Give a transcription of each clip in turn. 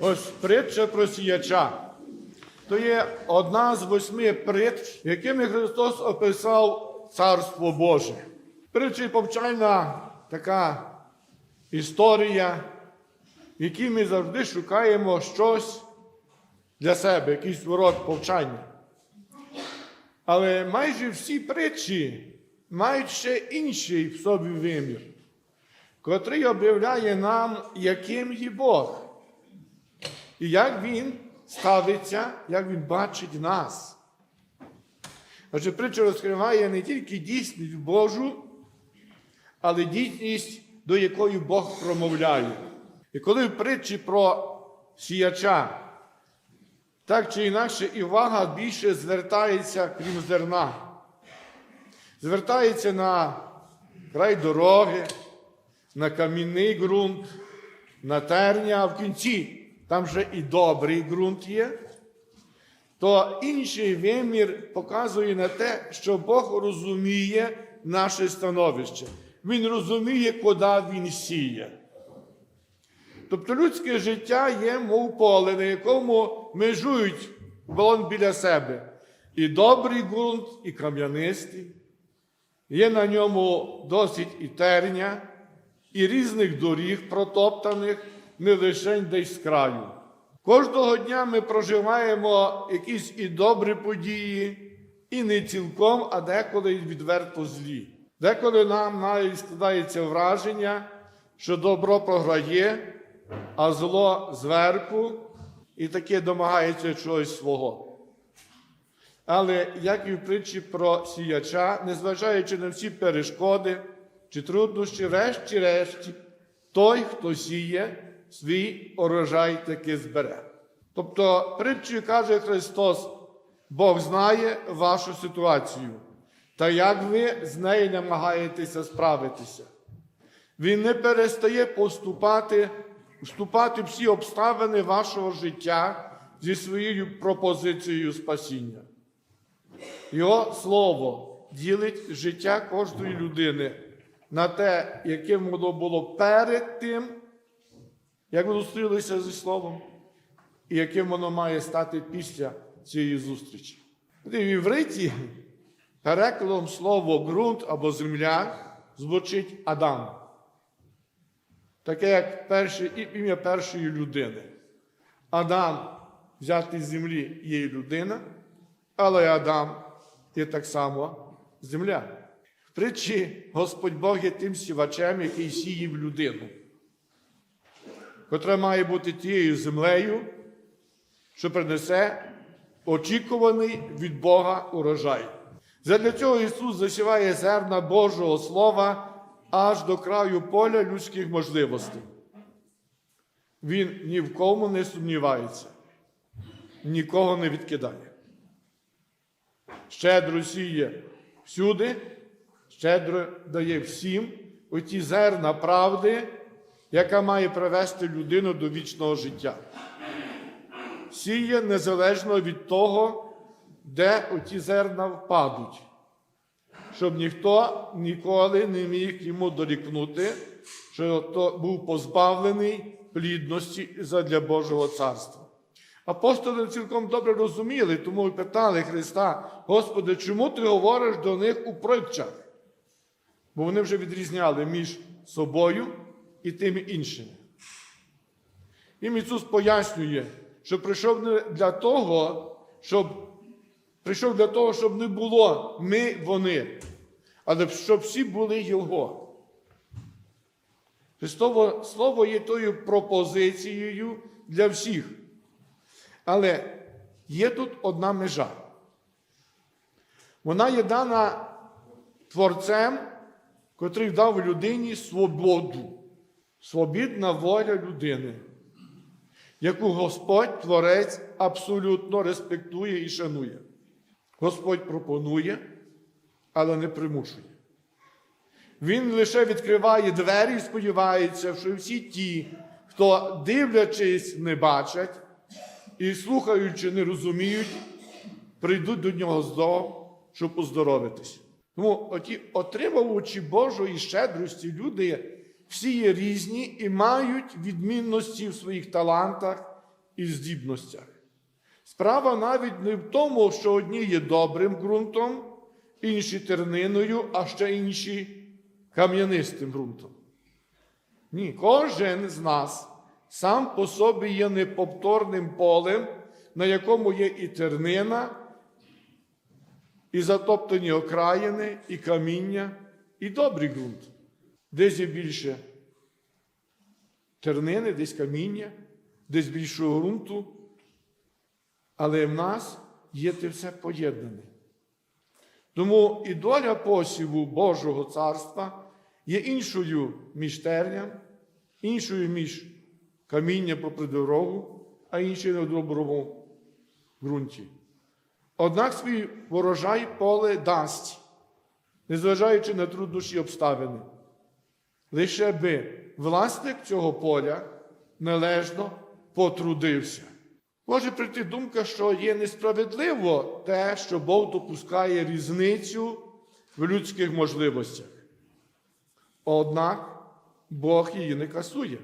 Ось притча про сіяча. То є одна з восьми притч, якими Христос описав Царство Боже. Притча повчальна така історія, в якій ми завжди шукаємо щось для себе, якийсь урок повчання. Але майже всі притчі мають ще інший в собі вимір, котрий об'являє нам, яким є Бог. І як Він ставиться, як Він бачить нас. Отже, притча розкриває не тільки дійсність Божу, але дійсність, до якої Бог промовляє. І коли в притчі про сіяча, так чи інакше, і увага більше звертається крім зерна. Звертається на край дороги, на камінний ґрунт, на терня, а в кінці там вже і добрий ґрунт є, то інший вимір показує на те, що Бог розуміє наше становище. Він розуміє, куди він сіє. Тобто людське життя є, мов поле, на якому межують балон біля себе. І добрий ґрунт, і кам'янистий. Є на ньому досить і терня, і різних доріг протоптаних, не лише десь з краю. Кожного дня ми проживаємо якісь і добрі події, і не цілком, а деколи відверто злі. Деколи нам навіть складається враження, що добро програє, а зло зверху, і таке домагається чогось свого. Але як і в притчі про сіяча, незважаючи на всі перешкоди чи труднощі, врешті-решті, той, хто сіє, свій урожай таки збере. Тобто, притчею каже Христос, Бог знає вашу ситуацію, та як ви з нею намагаєтеся справитися. Він не перестає поступати, вступати всі обставини вашого життя зі своєю пропозицією спасіння. Його слово ділить життя кожної людини на те, яким воно було перед тим, як ви зустрілися зі Словом, і яким воно має стати після цієї зустрічі. В івриті перекладом слово ґрунт або земля звучить Адам. Таке як перше, ім'я першої людини. Адам взятий з землі є людина, але Адам є так само земля. В притчі Господь Бог є тим сівачем, який сіє в людину, котра має бути тією землею, що принесе очікуваний від Бога урожай. Задля цього Ісус засіває зерна Божого Слова аж до краю поля людських можливостей. Він ні в кому не сумнівається, нікого не відкидає. Щедро сіє всюди, щедро дає всім оті зерна правди, яка має привести людину до вічного життя. Сіє незалежно від того, де оті зерна впадуть, щоб ніхто ніколи не міг йому дорікнути, що то був позбавлений плідності задля Божого царства. Апостоли цілком добре розуміли, тому й питали Христа, Господи, чому ти говориш до них у притчах? Бо вони вже відрізняли між собою і тими іншими. Їм Ісус пояснює, що прийшов не для того, щоб прийшов для того, щоб не було ми, вони, але щоб всі були Його. Христове Слово є тою пропозицією для всіх. Але є тут одна межа. Вона є дана Творцем, котрий дав людині свободу, свобідна воля людини, яку Господь Творець абсолютно респектує і шанує. Господь пропонує, але не примушує. Він лише відкриває двері і сподівається, що всі ті, хто дивлячись, не бачать і слухаючи, не розуміють, прийдуть до нього знову, щоб оздоровитися. Тому оті отримувачі Божої щедрості люди всі є різні і мають відмінності в своїх талантах, і здібностях. Справа навіть не в тому, що одні є добрим ґрунтом, інші терниною, а ще інші кам'янистим ґрунтом. Ні, кожен з нас сам по собі є неповторним полем, на якому є і тернина, і затоптані окраїни, і каміння, і добрий ґрунт. Десь є більше тернини, десь каміння, десь більшого ґрунту. Але в нас є те все поєднане. Тому і доля посіву Божого царства є іншою між терням, іншою між каміння попри дорогу, а іншою на доброму ґрунті. Однак свій ворожай поле дасть, незважаючи на труднощі обставини. Лише би власник цього поля належно потрудився. Може прийти думка, що є несправедливо те, що Бог допускає різницю в людських можливостях. Однак Бог її не касує.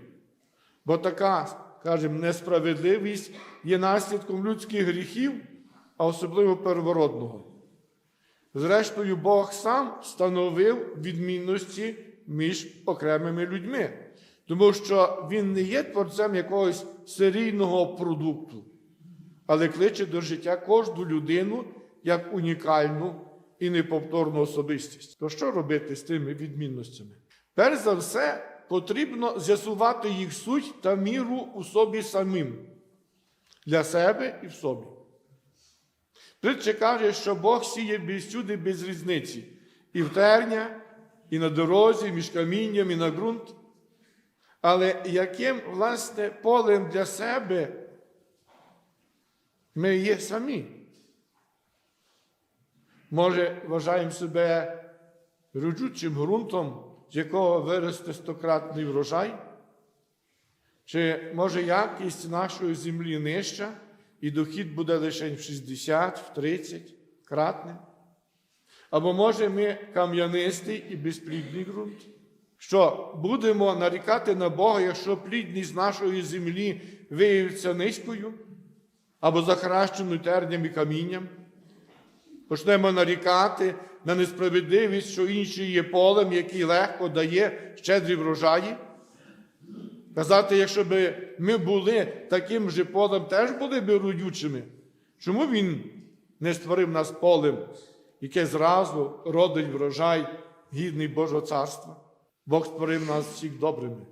Бо така, скажімо, несправедливість є наслідком людських гріхів, а особливо первородного. Зрештою, Бог сам встановив відмінності між окремими людьми, тому що Він не є творцем якогось серійного продукту, але кличе до життя кожну людину як унікальну і неповторну особистість. То що робити з тими відмінностями? Перш за все, потрібно з'ясувати їх суть та міру у собі самим, для себе і в собі. Притча каже, що Бог сіє всюди без різниці, і в терня, і на дорозі, між камінням, і на ґрунт. Але яким, власне, полем для себе ми є самі? Може, вважаємо себе родючим ґрунтом, з якого виросте стократний врожай? Чи може якість нашої землі нижча, і дохід буде лише в 60, в 30 кратним? Або може ми кам'янистий і безплідний ґрунт? Що будемо нарікати на Бога, якщо плідність нашої землі виявиться низькою або захаращеною терням і камінням? Почнемо нарікати на несправедливість, що інший є полем, який легко дає щедрі врожаї. Казати, якщо б ми були таким же полем, теж були б родючими. Чому він не створив нас полем, яке зразу родить врожай гідний Божого царства? Бог створив нас всіх добрими,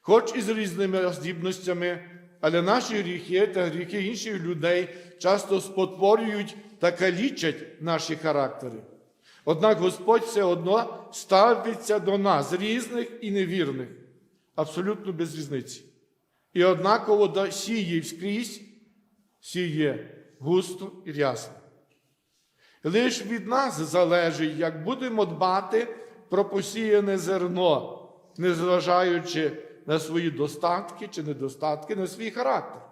хоч і з різними здібностями, але наші гріхи та гріхи інших людей часто спотворюють та калічать наші характери. Однак Господь все одно ставиться до нас різних і невірних, абсолютно без різниці. І однаково сіє скрізь, сіє густо і рясно. Лиш від нас залежить, як будемо дбати про посіяне зерно, незважаючи на свої достатки чи недостатки, на свій характер.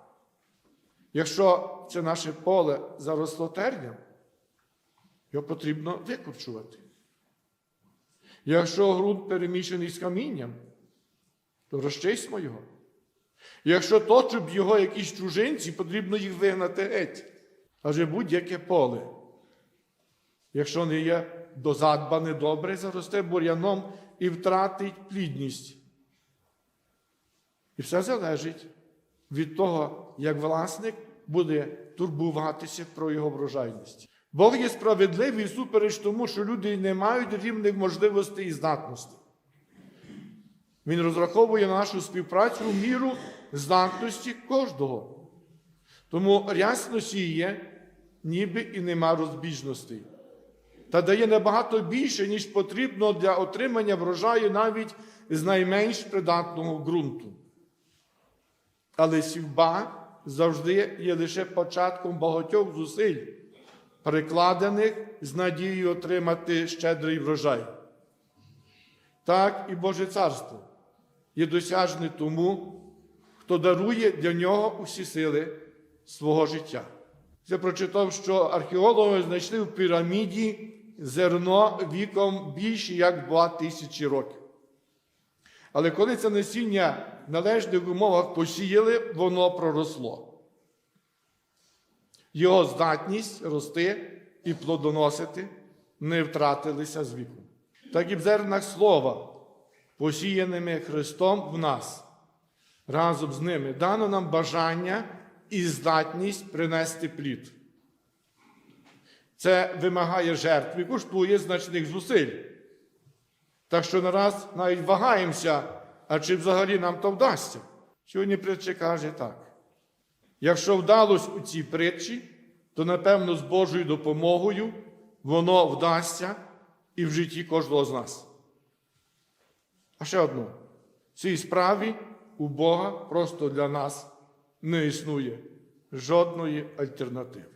Якщо це наше поле заросло терням, його потрібно викорчувати. Якщо ґрунт перемішаний з камінням, то розчисмо його. Якщо точать його якісь чужинці, потрібно їх вигнати геть. Адже будь-яке поле, якщо не є дозадбане добре, заросте бур'яном і втратить плідність. І все залежить від того, як власник буде турбуватися про його врожайність. Бог є справедливий супереч тому, що люди не мають рівних можливостей і здатностей. Він розраховує нашу співпрацю в міру здатності кожного. Тому рясно сіє, ніби і нема розбіжностей. Та дає набагато більше, ніж потрібно для отримання врожаю навіть з найменш придатного ґрунту. Але сівба завжди є лише початком багатьох зусиль, прикладених з надією отримати щедрий врожай. Так і Боже Царство є досяжне тому, хто дарує для нього усі сили свого життя. Я прочитав, що археологи знайшли в піраміді зерно віком більше як два тисячі років. Але коли це насіння в належних умовах посіяли, воно проросло. його здатність рости і плодоносити не втратилися з віку. Так і в зернах слова, посіяними Христом в нас, разом з ними дано нам бажання і здатність принести плід. Це вимагає жертв і коштує значних зусиль. Так що нараз навіть вагаємося, а чи взагалі нам то вдасться. Сьогодні притча каже так: якщо вдалося у цій притчі, то напевно з Божою допомогою воно вдасться і в житті кожного з нас. А ще одну. В цій справі у Бога просто для нас не існує жодної альтернативи.